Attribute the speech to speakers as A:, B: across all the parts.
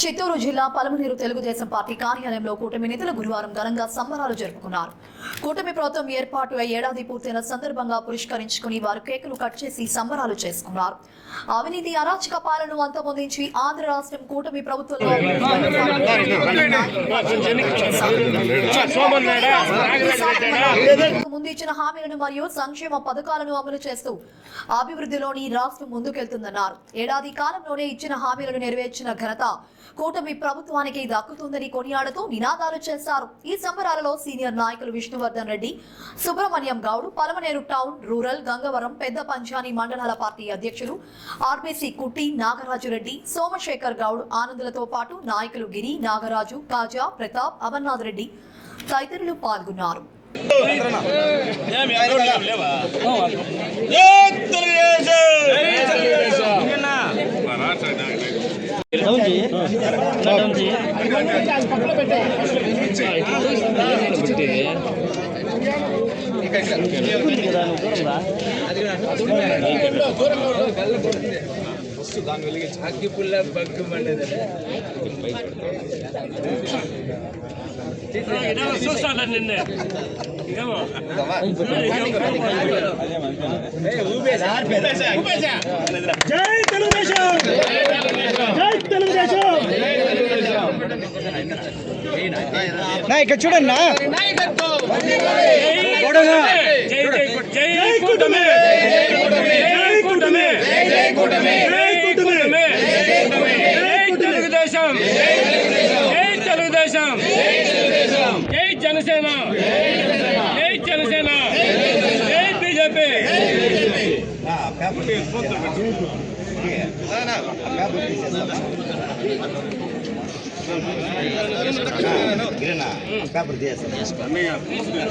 A: చిత్తూరు జిల్లా పలమనేరు తెలుగుదేశం పార్టీ కార్యాలయంలో కూటమి నేతలు గురువారం ఘనంగా సంబరాలు జరుపుకున్నారు. కూటమి ప్రభుత్వం ఏర్పాటు ఏడాది పూర్తయిన సందర్భంగా పురస్కరించుకుని వారు కేకులు కట్ చేసి సంబరాలు చేసుకున్నారు. అవినీతి అరాచక పాలనను అంతమొందించి ఆంధ్ర రాష్ట్రం కూటమి ప్రభుత్వంలో ముందు ఇచ్చిన హామీలను మరియు సంక్షేమ పథకాలను అమలు చేస్తూ అభివృద్ధిలోని రాష్ట్రం ముందుకెళ్తుందన్నారు. ఏడాది కాలంలోనే ఇచ్చిన హామీలను నెరవేర్చిన ఘనత కూటమి ప్రభుత్వానికి దక్కుతుందని కొనియాడుతూ నినాదాలు చేశారు. ఈ సంబరాలలో సీనియర్ నాయకులు విష్ణువర్ధన్ రెడ్డి సుబ్రహ్మణ్యం గౌడ్ పలమనేరు టౌన్ రూరల్ గంగవరం పెద్ద పంచాని మండలాల పార్టీ అధ్యక్షులు ఆర్బీసీ కుట్టి నాగరాజు రెడ్డి సోమశేఖర్ గౌడ్ ఆనందులతో పాటు నాయకులు గిరి నాగరాజు కాజా ప్రతాప్ అమర్నాథ్ రెడ్డి తదితరులు పాల్గొన్నారు.
B: అగ్గిపుల్ల బగ్గు మండేది
C: చూస్తాను నిన్నే ఏమో
D: జై తెలుగుదేశం జై తెలుగుదేశం నా ఇక్కడ చూడండి నా.
C: జై జై జై కూటమి. జై కూటమి.
D: జై కూటమి.
C: జై కూటమి. జై తెలుగుదేశం. జై తెలుగుదేశం. జై జనసేన. జై జనసేన. జై బీజేపీ.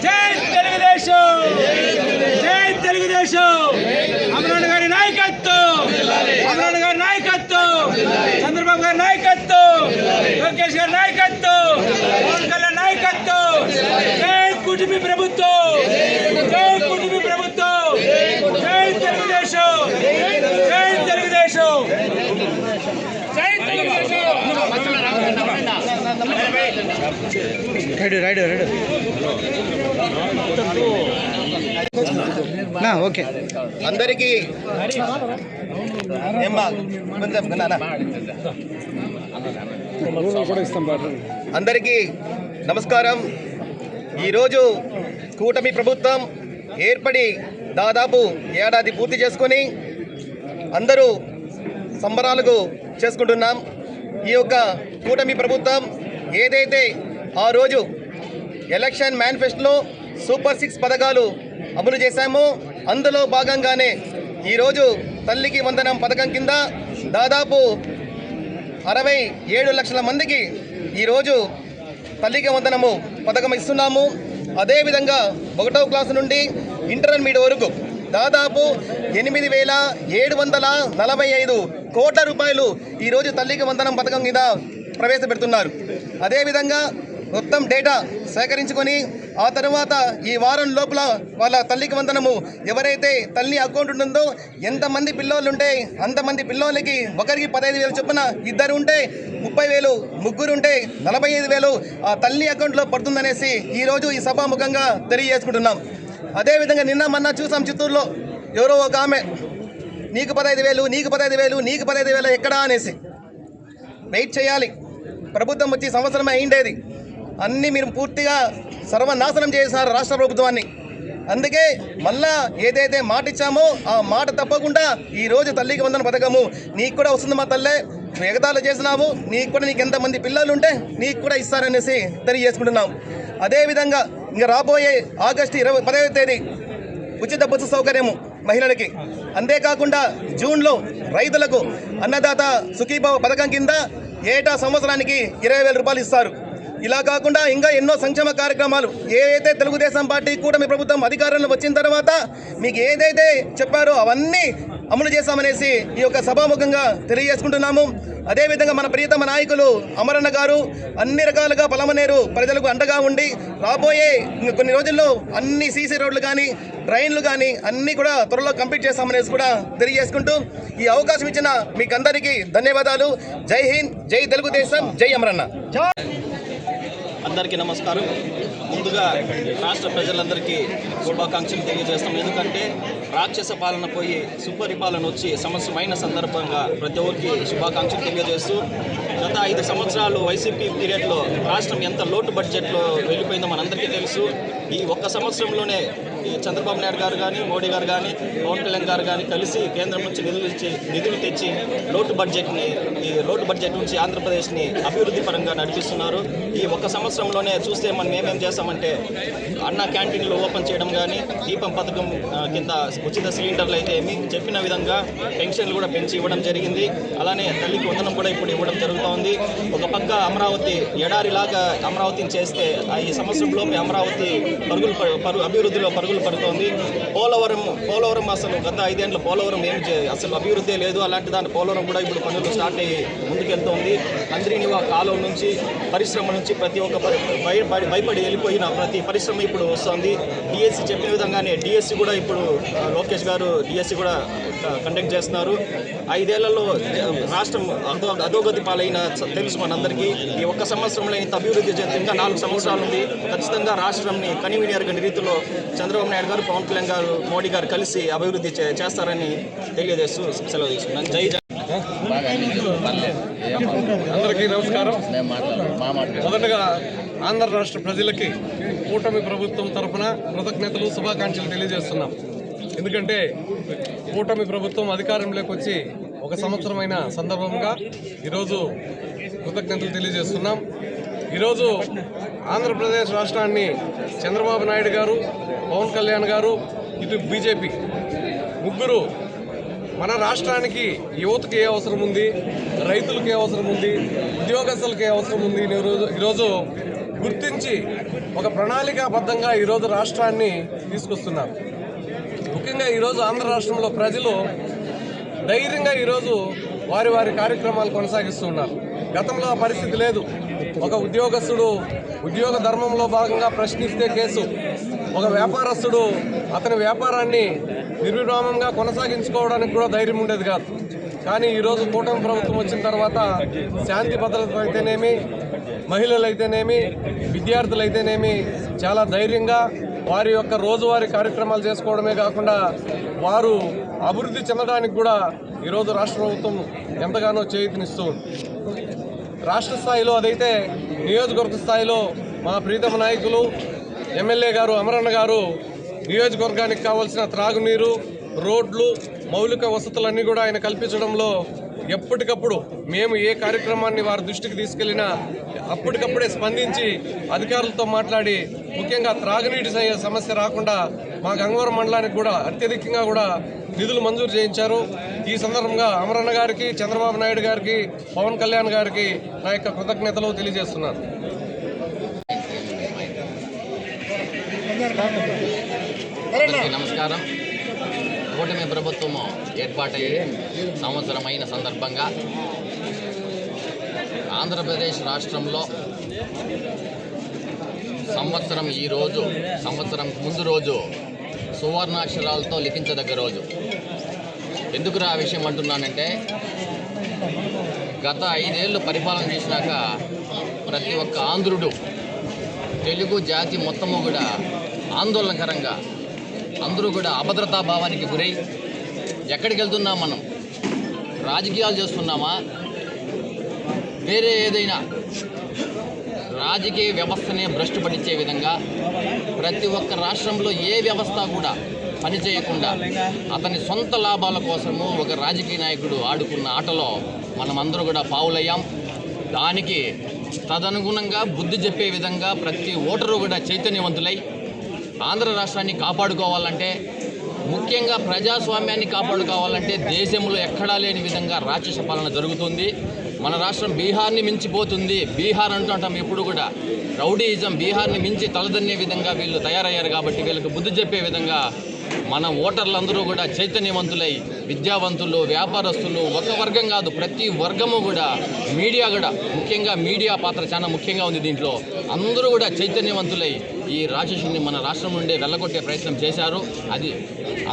D: జై తెలుగుదేశం! జై తెలుగుదేశం! అమరాడు గారి నాయకత్వం! అమరాడు గారి నాయకత్వం! చంద్రబాబు గారి నాయకత్వం! లోకేష్ గారి నాయకత్వం పవన్ కళ్యాణ్ నాయకత్వం జై కుటుంబి ప్రభుత్వం జై కుటుంబి ప్రభుత్వం జై తెలుగుదేశం జై తెలుగుదేశం
C: జై తెలుగుదేశం
D: రైడు రైడు రైడు ఓకే.
E: అందరికీ అందరికీ నమస్కారం. ఈరోజు కూటమి ప్రభుత్వం ఏర్పడి దాదాపు ఏడాది పూర్తి చేసుకొని అందరూ సంబరాలకు చేసుకుంటున్నాం. ఈ యొక్క కూటమి ప్రభుత్వం ఏదైతే ఆ రోజు ఎలక్షన్ మేనిఫెస్టోలో సూపర్ సిక్స్ పథకాలు అమలు చేశాము. అందులో భాగంగానే ఈరోజు తల్లికి వందనం పథకం కింద దాదాపు అరవై ఏడు లక్షల మందికి ఈరోజు తల్లికి వందనము పథకం ఇస్తున్నాము. అదేవిధంగా ఒకటో క్లాసు నుండి ఇంటర్మీడియట్ వరకు దాదాపు ఎనిమిది వేల ఏడు వందల నలభై ఐదు కోట్ల రూపాయలు ఈరోజు తల్లికి వందనం పథకం కింద ప్రవేశపెడుతున్నారు. అదేవిధంగా మొత్తం డేటా సేకరించుకొని ఆ తర్వాత ఈ వారం లోపల వాళ్ళ తల్లికి వందనము. ఎవరైతే తల్లి అకౌంట్ ఉంటుందో ఎంతమంది పిల్లోళ్ళు ఉంటే అంతమంది పిల్లోళ్ళకి ఒకరికి పదహైదు వేలు చొప్పున ఇద్దరు ఉంటే ముప్పై వేలు ముగ్గురు ఉంటే నలభై ఐదు వేలు ఆ తల్లి అకౌంట్లో పడుతుందనేసి ఈరోజు ఈ సభాముఖంగా తెలియజేసుకుంటున్నాం. అదేవిధంగా నిన్న మొన్న చూసాం చిత్తూరులో ఎవరో ఒక ఆమె నీకు పదహైదు వేలు నీకు పదహైదు వేలు నీకు పదహైదు వేలు ఎక్కడా? అనేసి. వెయిట్ చేయాలి. ప్రభుత్వం వచ్చి సంవత్సరం అయిండేది. అన్నీ మీరు పూర్తిగా సర్వనాశనం చేశారు రాష్ట్ర ప్రభుత్వాన్ని. అందుకే మళ్ళా ఏదైతే మాట ఇచ్చామో ఆ మాట తప్పకుండా ఈ రోజు తల్లికి వందన పథకము. నీకు కూడా వస్తుంది మా తల్లే. నువ్వు చేసినావు. నీకు కూడా నీకు ఎంతమంది పిల్లలు ఉంటే నీకు కూడా ఇస్తారనేసి తెలియజేసుకుంటున్నాం. అదేవిధంగా ఇంకా రాబోయే ఆగస్టు ఇరవై పదవ తేదీ ఉచిత బస్సు సౌకర్యము మహిళలకి. అంతేకాకుండా జూన్లో రైతులకు అన్నదాత సుఖీభావ పథకం కింద ఏటా సంవత్సరానికి ఇరవై వేల రూపాయలు ఇస్తారు. ఇలా కాకుండా ఇంకా ఎన్నో సంక్షేమ కార్యక్రమాలు. ఏదైతే తెలుగుదేశం పార్టీ కూటమి ప్రభుత్వం అధికారంలో వచ్చిన తర్వాత మీకు ఏదైతే చెప్పారో అవన్నీ అమలు చేస్తామనేసి ఈ యొక్క సభాముఖంగా తెలియజేసుకుంటున్నాము. అదేవిధంగా మన ప్రియతమ నాయకులు అమరన్న గారు అన్ని రకాలుగా పలమనేరు ప్రజలకు అండగా ఉండి రాబోయే కొన్ని రోజుల్లో అన్ని సీసీ రోడ్లు కానీ ట్రైన్లు కానీ అన్నీ కూడా త్వరలో కంప్లీట్ చేస్తామనేసి కూడా తెలియజేసుకుంటూ ఈ అవకాశం ఇచ్చిన మీకందరికీ ధన్యవాదాలు. జై హింద్ జై తెలుగుదేశం జై అమరన్న.
F: అందరికీ నమస్కారం. ముందుగా రాష్ట్ర ప్రజలందరికీ శుభాకాంక్షలు తెలియజేస్తాం. ఎందుకంటే రాక్షస పాలన పోయి సుపరిపాలన వచ్చి సమస్యమైన సందర్భంగా ప్రతి ఒక్కరికి శుభాకాంక్షలు తెలియజేస్తూ గత ఐదు సంవత్సరాలు వైసీపీ పీరియడ్లో రాష్ట్రం ఎంత లోటు బడ్జెట్లో వెళ్ళిపోయిందో మనందరికీ తెలుసు. ఈ ఒక్క సంవత్సరంలోనే చంద్రబాబు నాయుడు గారు కానీ మోడీ గారు కానీ పవన్ కళ్యాణ్ గారు కానీ కలిసి కేంద్రం నుంచి నిధులు ఇచ్చి నిధులు తెచ్చి లోటు బడ్జెట్ని ఈ లోటు బడ్జెట్ నుంచి ఆంధ్రప్రదేశ్ని అభివృద్ధి పరంగా నడిపిస్తున్నారు. ఈ ఒక్క సంవత్సరంలోనే చూస్తే మనం ఏమేం చేస్తామంటే అన్న క్యాంటీన్లు ఓపెన్ చేయడం కానీ దీపం పథకం కింద ఉచిత సిలిండర్లు అయితే ఏమి చెప్పిన విధంగా పెన్షన్లు కూడా పెంచి ఇవ్వడం జరిగింది. అలానే తల్లికి వందనం కూడా ఇప్పుడు ఇవ్వడం జరుగుతోంది ఒక పక్క అమరావతి ఎడారిలాగా అమరావతిని చేస్తే ఈ సంవత్సరంలోపు అమరావతి పరుగులు పరు అభివృద్ధిలో అడుగులు పడుతోంది. పోలవరం పోలవరం అసలు గత ఐదేళ్ళు పోలవరం ఏమి అసలు అభివృద్ధి లేదు. అలాంటి దాని పోలవరం కూడా ఇప్పుడు పనులు స్టార్ట్ అయ్యి ముందుకెళ్తోంది. అంద్రీనివా కాలం నుంచి పరిశ్రమ నుంచి ప్రతి ఒక్క భయపడి వెళ్ళిపోయిన ప్రతి పరిశ్రమ ఇప్పుడు వస్తుంది. డిఎస్సి చెప్పిన విధంగానే డిఎస్సి కూడా ఇప్పుడు లోకేష్ గారు డిఎస్సి కూడా కండక్ట్ చేస్తున్నారు. ఐదేళ్ళలో రాష్ట్రం అధో అధోగతి పాలైన తెలుసు మనందరికీ. ఈ ఒక్క సంవత్సరంలో ఇంత అభివృద్ధి చెంది ఇంకా నాలుగు సంవత్సరాలు ఉంది. ఖచ్చితంగా రాష్ట్రంని కనివినియరగని రీతిలో చంద్రబాబు నాయుడు గారు పవన్ కళ్యాణ్ గారు మోడీ గారు కలిసి అభివృద్ధి చే- చేస్తారని తెలియజేస్తూ సెలవు తీసుకున్నాను. జై
G: అందరికీ నమస్కారం. మొదటగా ఆంధ్ర రాష్ట్ర ప్రజలకి కూటమి ప్రభుత్వం తరఫున కృతజ్ఞతలు శుభాకాంక్షలు తెలియజేస్తున్నాం. ఎందుకంటే కూటమి ప్రభుత్వం అధికారంలోకి వచ్చి ఒక సంవత్సరమైన సందర్భంగా ఈరోజు కృతజ్ఞతలు తెలియజేస్తున్నాం. ఈరోజు ఆంధ్రప్రదేశ్ రాష్ట్రాన్ని చంద్రబాబు నాయుడు గారు పవన్ కళ్యాణ్ గారు ఇటు బీజేపీ ముగ్గురు మన రాష్ట్రానికి యువతకి ఏ అవసరం ఉంది రైతులకి ఏ అవసరం ఉంది ఉద్యోగస్తులకి ఏ అవసరం ఉంది ఈరోజు ఈరోజు గుర్తించి ఒక ప్రణాళికాబద్ధంగా ఈరోజు రాష్ట్రాన్ని తీసుకొస్తున్నారు. ముఖ్యంగా ఈరోజు ఆంధ్ర రాష్ట్రంలో ప్రజలు ధైర్యంగా ఈరోజు వారి వారి కార్యక్రమాలు కొనసాగిస్తున్నారు గతంలో ఆ పరిస్థితి లేదు. ఒక ఉద్యోగస్తుడు ఉద్యోగ ధర్మంలో భాగంగా ప్రశ్నిస్తే కేసు. ఒక వ్యాపారస్తుడు అతని వ్యాపారాన్ని నిర్విరామంగా కొనసాగించుకోవడానికి కూడా ధైర్యం ఉండేది కాదు. కానీ ఈరోజు కూటమి ప్రభుత్వం వచ్చిన తర్వాత శాంతి భద్రత అయితేనేమి మహిళలు అయితేనేమి విద్యార్థులు అయితేనేమి చాలా ధైర్యంగా వారి యొక్క రోజువారీ కార్యక్రమాలు చేసుకోవడమే కాకుండా వారు అభివృద్ధి చెందడానికి కూడా ఈరోజు రాష్ట్ర ప్రభుత్వం ఎంతగానో చేయత్నిస్తూ ఉంది రాష్ట్ర స్థాయిలో అదైతే నియోజకవర్గ స్థాయిలో మా ప్రీతమ నాయకులు ఎమ్మెల్యే గారు అమరన్న గారు నియోజకవర్గానికి కావాల్సిన త్రాగునీరు రోడ్లు మౌలిక వసతులన్నీ కూడా ఆయన కల్పించడంలో ఎప్పటికప్పుడు మేము ఏ కార్యక్రమాన్ని వారి దృష్టికి తీసుకెళ్ళినా అప్పటికప్పుడే స్పందించి అధికారులతో మాట్లాడి ముఖ్యంగా త్రాగునీటి సమస్య రాకుండా మా గంగవరం మండలానికి కూడా అత్యధికంగా కూడా నిధులు మంజూరు చేయించారు. ఈ సందర్భంగా అమరన్న గారికి చంద్రబాబు నాయుడు గారికి పవన్ కళ్యాణ్ గారికి నా యొక్క కృతజ్ఞతలు తెలియజేస్తున్నాను.
H: నమస్కారం. కూటమి ప్రభుత్వము ఏర్పాటయ్యే సంవత్సరమైన సందర్భంగా ఆంధ్రప్రదేశ్ రాష్ట్రంలో సంవత్సరం ఈ రోజు సంవత్సరం ముందు రోజు సువర్ణాక్షరాలతో లిఖించదగ్గ రోజు. ఎందుకు ఆ విషయం అంటున్నానంటే గత ఐదేళ్ళు పరిపాలన చేసినాక ప్రతి ఒక్క ఆంధ్రుడు తెలుగు జాతి మొత్తము కూడా ఆందోళనకరంగా అందరూ కూడా అభద్రతా భావానికి గురై ఎక్కడికి వెళ్తున్నాం మనం? రాజకీయాలు చేస్తున్నామా? వేరే ఏదైనా రాజకీయ వ్యవస్థనే భ్రష్టు పట్టించే విధంగా ప్రతి ఒక్క రాష్ట్రంలో ఏ వ్యవస్థ కూడా పనిచేయకుండా అతని సొంత లాభాల కోసము ఒక రాజకీయ నాయకుడు ఆడుకున్న ఆటలో మనమందరూ కూడా పావులయ్యాం. దానికి తదనుగుణంగా బుద్ధి చెప్పే విధంగా ప్రతి ఓటరు కూడా చైతన్యవంతులై ఆంధ్ర రాష్ట్రాన్ని కాపాడుకోవాలంటే ముఖ్యంగా ప్రజాస్వామ్యాన్ని కాపాడుకోవాలంటే దేశంలో ఎక్కడా లేని విధంగా రాక్షస పాలన జరుగుతుంది. మన రాష్ట్రం బీహార్ని మించిపోతుంది. బీహార్ అంటుంటాం ఎప్పుడు కూడా. రౌడీయిజం బీహార్ని మించి తలదన్నే విధంగా వీళ్ళు తయారయ్యారు కాబట్టి వీళ్ళకి బుద్ధి చెప్పే విధంగా మన ఓటర్లందరూ కూడా చైతన్యవంతులై విద్యావంతులు వ్యాపారస్తులు ఒక వర్గం కాదు ప్రతి వర్గము కూడా మీడియా కూడా ముఖ్యంగా మీడియా పాత్ర చాలా ముఖ్యంగా ఉంది దీంట్లో. అందరూ కూడా చైతన్యవంతులై ఈ రాక్షసుని మన రాష్ట్రం నుండి వెళ్ళగొట్టే ప్రయత్నం చేశారు. అది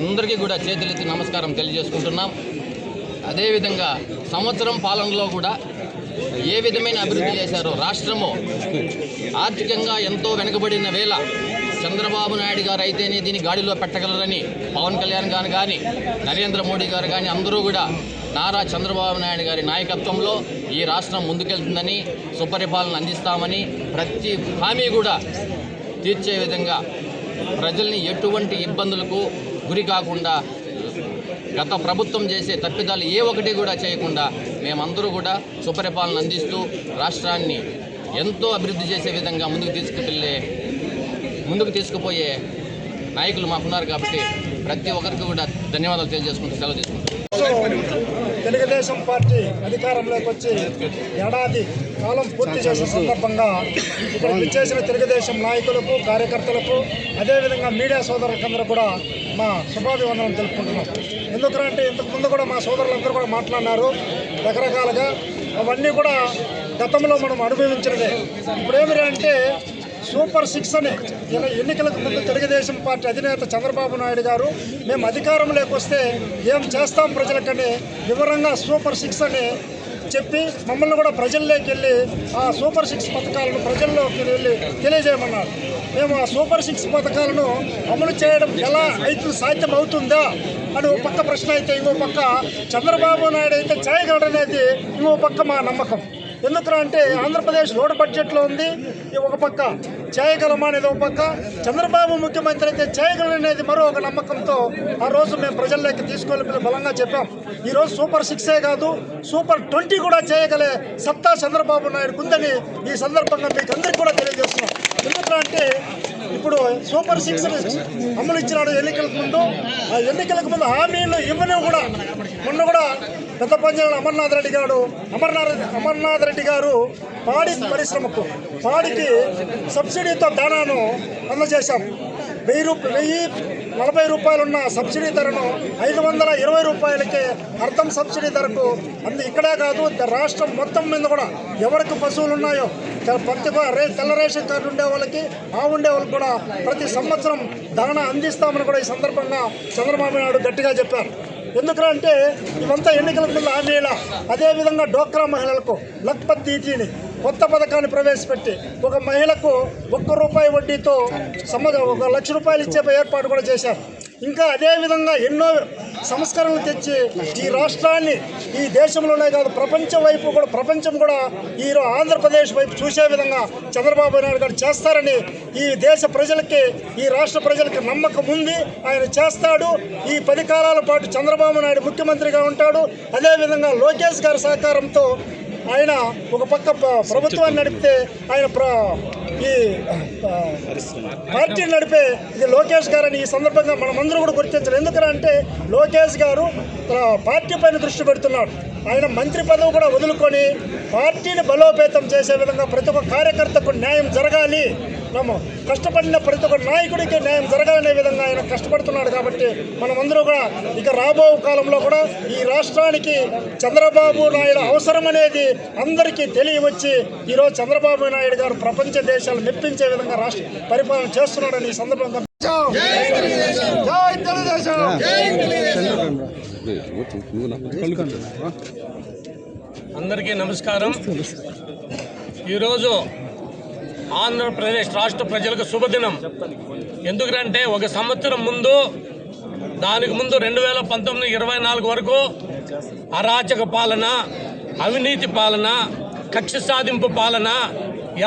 H: అందరికీ కూడా చేతులెత్తి నమస్కారం తెలియజేసుకుంటున్నాం. అదేవిధంగా సంవత్సరం పాలనలో కూడా ఏ విధమైన అభివృద్ధి చేశారో రాష్ట్రము ఆర్థికంగా ఎంతో వెనుకబడిన వేళ చంద్రబాబు నాయుడు గారు అయితేనే దీన్ని గాడిలో పెట్టగలరని పవన్ కళ్యాణ్ గారు కానీ నరేంద్ర మోడీ గారు కానీ అందరూ కూడా నారా చంద్రబాబు నాయుడు గారి నాయకత్వంలో ఈ రాష్ట్రం ముందుకెళ్తుందని సుపరిపాలన అందిస్తామని ప్రతి హామీ కూడా తీర్చే విధంగా ప్రజల్ని ఎటువంటి ఇబ్బందులకు గురి కాకుండా గత ప్రభుత్వం చేసే తప్పిదాలు ఏ ఒకటి కూడా చేయకుండా మేమందరూ కూడా సుపరిపాలన అందిస్తూ రాష్ట్రాన్ని ఎంతో అభివృద్ధి చేసే విధంగా ముందుకు తీసుకువెళ్ళే ముందుకు తీసుకుపోయే నాయకులు మాకున్నారు కాబట్టి ప్రతి ఒక్కరికి కూడా ధన్యవాదాలు తెలియజేసుకుంటూ సెలవు తీసుకుంటాం
I: తెలుగుదేశం పార్టీ అధికారంలోకి వచ్చి ఏడాది కాలం పూర్తి చేసిన సందర్భంగా ఇక్కడ విచ్చేసిన తెలుగుదేశం నాయకులకు కార్యకర్తలకు అదేవిధంగా మీడియా సోదరులకందరూ కూడా మా శుభాభివందనం తెలుపుకుంటున్నాం. ఎందుకంటే ఇంతకు ముందు కూడా మా సోదరులందరూ కూడా మాట్లాడినారు రకరకాలుగా. అవన్నీ కూడా గతంలో మనం అనుభవించినదే ఇప్పుడు అంటే సూపర్ సిక్స్ అని ఎన్నికలకు ముందు తెలుగుదేశం పార్టీ అధినేత చంద్రబాబు నాయుడు గారు మేము అధికారంలోకి వస్తే ఏం చేస్తాం ప్రజలకని వివరంగా సూపర్ సిక్స్ అని చెప్పి మమ్మల్ని కూడా ప్రజల్లోకి వెళ్ళి ఆ సూపర్ సిక్స్ పథకాలను ప్రజల్లోకి వెళ్ళి తెలియజేయమన్నారు. మేము ఆ సూపర్ సిక్స్ పథకాలను అమలు చేయడం ఎలా అయితే సాధ్యం అవుతుందా అని ఓ పక్క ప్రశ్న అయితే ఇంకో పక్క చంద్రబాబు నాయుడు అయితే చేయగలడనేది ఇంకో పక్క మా నమ్మకం. ఎందుకు అంటే ఆంధ్రప్రదేశ్ రోడ్డు బడ్జెట్లో ఉంది. ఒక పక్క చేయగలమా అనేది ఒక పక్క. చంద్రబాబు ముఖ్యమంత్రి అయితే చేయగలనేది మరో ఒక నమ్మకంతో ఆ రోజు మేము ప్రజల్లోకి తీసుకెళ్ళి బలంగా చెప్పాం. ఈరోజు సూపర్ సిక్సే కాదు సూపర్ ట్వంటీ కూడా చేయగలే సత్తా చంద్రబాబు నాయుడు ఉందని ఈ సందర్భంగా మీకు అందరికీ కూడా తెలియజేస్తున్నాం. ఎందుకంటే అంటే ఇప్పుడు సూపర్ సిక్స్ అమలు ఇచ్చినాడు ఎన్నికలకు ముందు. ఆ ఎన్నికలకు ముందు హామీలు ఇవ్వనివి కూడా. మొన్న కూడా పెద్ద పంజాల అమర్నాథ్ రెడ్డి గారు అమర్నాథ్ అమర్నాథ్ రెడ్డి గారు పాడి పరిశ్రమకు పాడికి సబ్సిడీతో దానాను అందజేశాం. వెయ్యి రూప వెయ్యి నలభై రూపాయలున్న సబ్సిడీ ధరను ఐదు వందల ఇరవై రూపాయలకే అర్థం సబ్సిడీ ధరకు అందు. ఇక్కడే కాదు రాష్ట్రం మొత్తం మీద కూడా ఎవరికి పశువులు ఉన్నాయో ప్రతి తెల్ల రేషన్ కార్డు ఉండే వాళ్ళకి ఆ ఉండే వాళ్ళకి కూడా ప్రతి సంవత్సరం ధరణ అందిస్తామని కూడా ఈ సందర్భంగా చంద్రబాబు నాయుడు గట్టిగా చెప్పారు. ఎందుకంటే ఇవంతా ఎన్నికల ముందు హామీల అదేవిధంగా డోక్రా మహిళలకు లక్పత్ దీతీని కొత్త పథకాన్ని ప్రవేశపెట్టి ఒక మహిళకు ఒక్క రూపాయి వడ్డీతో సమ ఒక లక్ష రూపాయలు ఇచ్చే ఏర్పాటు కూడా చేశారు. ఇంకా అదేవిధంగా ఎన్నో సంస్కరణలు తెచ్చి ఈ రాష్ట్రాన్ని ఈ దేశంలోనే కాదు ప్రపంచం వైపు కూడా ప్రపంచం కూడా ఈరోజు ఆంధ్రప్రదేశ్ వైపు చూసే విధంగా చంద్రబాబు నాయుడు గారు చేస్తారని ఈ దేశ ప్రజలకి ఈ రాష్ట్ర ప్రజలకి నమ్మకం ఉంది. ఆయన చేస్తాడు. ఈ పది కాలాల పాటు చంద్రబాబు నాయుడు ముఖ్యమంత్రిగా ఉంటాడు. అదేవిధంగా లోకేష్ గారి సహకారంతో ఆయన ఒక పక్క ప్రభుత్వాన్ని నడిపితే ఆయన ప్ర ఈ ఆ, పార్టీని నడిపే ఇది లోకేష్ గారని ఈ సందర్భంగా మనమందరం కూడా గుర్తించాలి. ఎందుకంటే లోకేష్ గారు పార్టీ పైన దృష్టి పెడుతున్నాడు ఆయన మంత్రి పదవి కూడా వదులుకొని పార్టీని బలోపేతం చేసే విధంగా ప్రతి ఒక్క కార్యకర్తకు న్యాయం జరగాలి. మనము కష్టపడిన ప్రతి ఒక్క నాయకుడికి న్యాయం జరగాలనే విధంగా ఆయన కష్టపడుతున్నాడు కాబట్టి మనమందరూ కూడా ఇక రాబో కాలంలో కూడా ఈ రాష్ట్రానికి చంద్రబాబు నాయుడు అవసరం అనేది అందరికీ తెలియవచ్చి ఈరోజు చంద్రబాబు నాయుడు గారు ప్రపంచ దేశాలు మెప్పించే విధంగా రాష్ట్ర పరిపాలన చేస్తున్నాడని ఈ సందర్భంగా జై తెలుగుదేశం
C: అందరికీ నమస్కారం. ఈరోజు ఆంధ్రప్రదేశ్ రాష్ట్ర ప్రజలకు శుభదినం. ఎందుకంటే ఒక సంవత్సరం ముందు దానికి ముందు రెండు వేల పంతొమ్మిది ఇరవై నాలుగు వరకు అరాచక పాలన అవినీతి పాలన కక్ష సాధింపు పాలన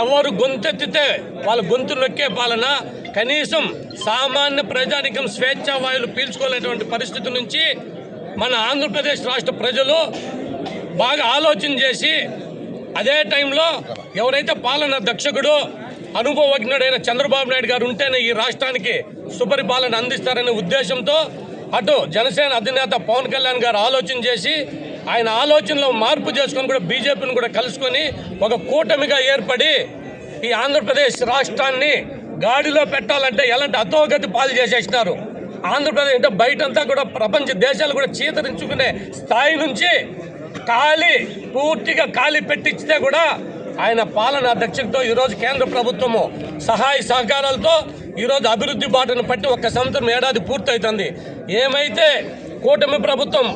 C: ఎవరు గొంతెత్తితే వాళ్ళ గొంతు నొక్కే పాలన కనీసం సామాన్య ప్రజానికం స్వేచ్ఛావాయులు పీల్చుకోలేటువంటి పరిస్థితి నుంచి మన ఆంధ్రప్రదేశ్ రాష్ట్ర ప్రజలు బాగా ఆలోచన చేసి అదే టైంలో ఎవరైతే పాలన దక్షకుడు అనుభవజ్ఞుడైన చంద్రబాబు నాయుడు గారు ఉంటేనే ఈ రాష్ట్రానికి సుపరిపాలన అందిస్తారనే ఉద్దేశంతో అటు జనసేన అధినేత పవన్ కళ్యాణ్ గారు ఆలోచన చేసి ఆయన ఆలోచనలో మార్పు చేసుకొని కూడా బీజేపీని కూడా కలుసుకొని ఒక కూటమిగా ఏర్పడి ఈ ఆంధ్రప్రదేశ్ రాష్ట్రాన్ని గాడిలో పెట్టాలంటే ఎలాంటి అధోగతి పాలు చేసేసినారు? ఆంధ్రప్రదేశ్ అంటే బయటంతా కూడా ప్రపంచ దేశాలు కూడా చీతరించుకునే స్థాయి నుంచి ఖాళీ పూర్తిగా ఖాళీ పెట్టించితే కూడా ఆయన పాలన అధ్యక్షతతో ఈరోజు కేంద్ర ప్రభుత్వము సహాయ సహకారాలతో ఈరోజు అభివృద్ధి బాటను పట్టి ఒక్క సంవత్సరం ఏడాది పూర్తవుతుంది. ఏమైతే కూటమి ప్రభుత్వం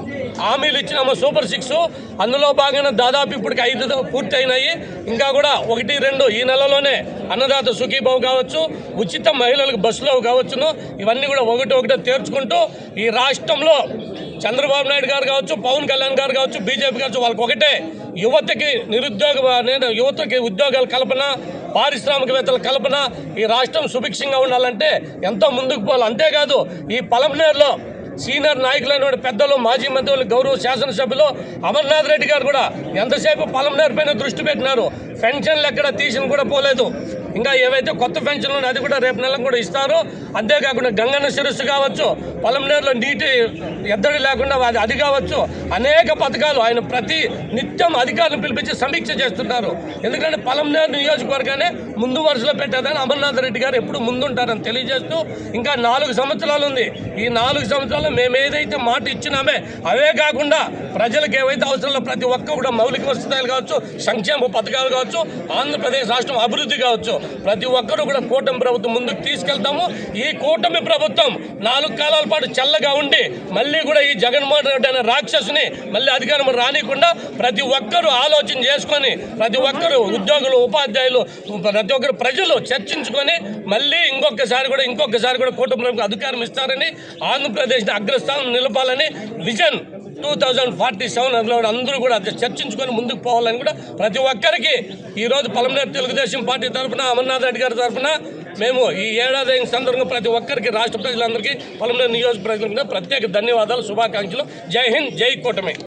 C: హామీలు ఇచ్చినాము సూపర్ సిక్స్. అందులో భాగంగా దాదాపు ఇప్పటికి ఐదు పూర్తి అయినాయి ఇంకా కూడా ఒకటి రెండు ఈ నెలలోనే అన్నదాత సుఖీభావ్ కావచ్చు ఉచిత మహిళలకు బస్సులో కావచ్చును. ఇవన్నీ కూడా ఒకటి ఒకటి తీర్చుకుంటూ ఈ రాష్ట్రంలో చంద్రబాబు నాయుడు గారు కావచ్చు పవన్ కళ్యాణ్ గారు కావచ్చు బీజేపీ కావచ్చు వాళ్ళకి ఒకటే యువతకి నిరుద్యోగ నేను యువతకి ఉద్యోగాల కల్పన పారిశ్రామికవేత్తల కల్పన ఈ రాష్ట్రం సుభిక్షంగా ఉండాలంటే ఎంతో ముందుకు పోవాలి. అంతేకాదు ఈ పలంనేరులో సీనియర్ నాయకులైన పెద్దలు మాజీ మంత్రులు గౌరవ శాసనసభ్యులు అమర్నాథ్ రెడ్డి గారు కూడా ఎంతసేపు పొలం నేర్పైన దృష్టి పెట్టినారు. పెన్షన్లు ఎక్కడ తీసిన కూడా పోలేదు. ఇంకా ఏవైతే కొత్త పెన్షన్లు అది కూడా రేపు నెల కూడా ఇస్తారు అంతేకాకుండా గంగన్న శిరస్సు కావచ్చు పొలంనేరులో నీటి ఎద్దడి లేకుండా అది అది కావచ్చు అనేక పథకాలు ఆయన ప్రతి నిత్యం అధికారులు పిలిపించి సమీక్ష చేస్తున్నారు. ఎందుకంటే పొలంనేరు నియోజకవర్గానే ముందు వరుసలో పెట్టేదని అమర్నాథ్ రెడ్డి గారు ఎప్పుడు ముందుంటారని తెలియజేస్తూ ఇంకా నాలుగు సంవత్సరాలు ఉంది. ఈ నాలుగు సంవత్సరాలు మేము ఏదైతే మాట ఇచ్చినామే అవే కాకుండా ప్రజలకు ఏవైతే అవసరంలో ప్రతి ఒక్క కూడా మౌలిక వసతులు కావచ్చు సంక్షేమ పథకాలు కావచ్చు ఆంధ్రప్రదేశ్ రాష్ట్రం అభివృద్ధి కావచ్చు ప్రతి ఒక్కరూ కూడా కూటమి ప్రభుత్వం ముందుకు తీసుకెళ్తాము. ఈ కూటమి ప్రభుత్వం నాలుగు కాలాల పాటు చల్లగా ఉండి మళ్ళీ కూడా ఈ జగన్మోహన్ రెడ్డి అనే రాక్షసుని మళ్ళీ అధికారం రానికుండా ప్రతి ఒక్కరూ ఆలోచన చేసుకొని ప్రతి ఒక్కరు ఉద్యోగులు ఉపాధ్యాయులు ప్రతి ఒక్కరు ప్రజలు చర్చించుకొని మళ్ళీ ఇంకొకసారి కూడా ఇంకొకసారి కూడా కూటమి ప్రభుత్వం అధికారం ఇస్తారని ఆంధ్రప్రదేశ్ని అగ్రస్థానం నిలపాలని vision two thousand forty seven అందులో అందరూ కూడా అది చర్చించుకొని ముందుకు పోవాలని కూడా ప్రతి ఒక్కరికి ఈరోజు పలమనేరు తెలుగుదేశం పార్టీ తరఫున అమర్నాథ్ రెడ్డి గారి తరఫున మేము ఈ ఏడాది సందర్భంగా ప్రతి ఒక్కరికి రాష్ట్ర ప్రజలందరికీ పలమనేరు నియోజక ప్రజలకు ప్రత్యేక ధన్యవాదాలు శుభాకాంక్షలు. జై హింద్ జై కూటమి.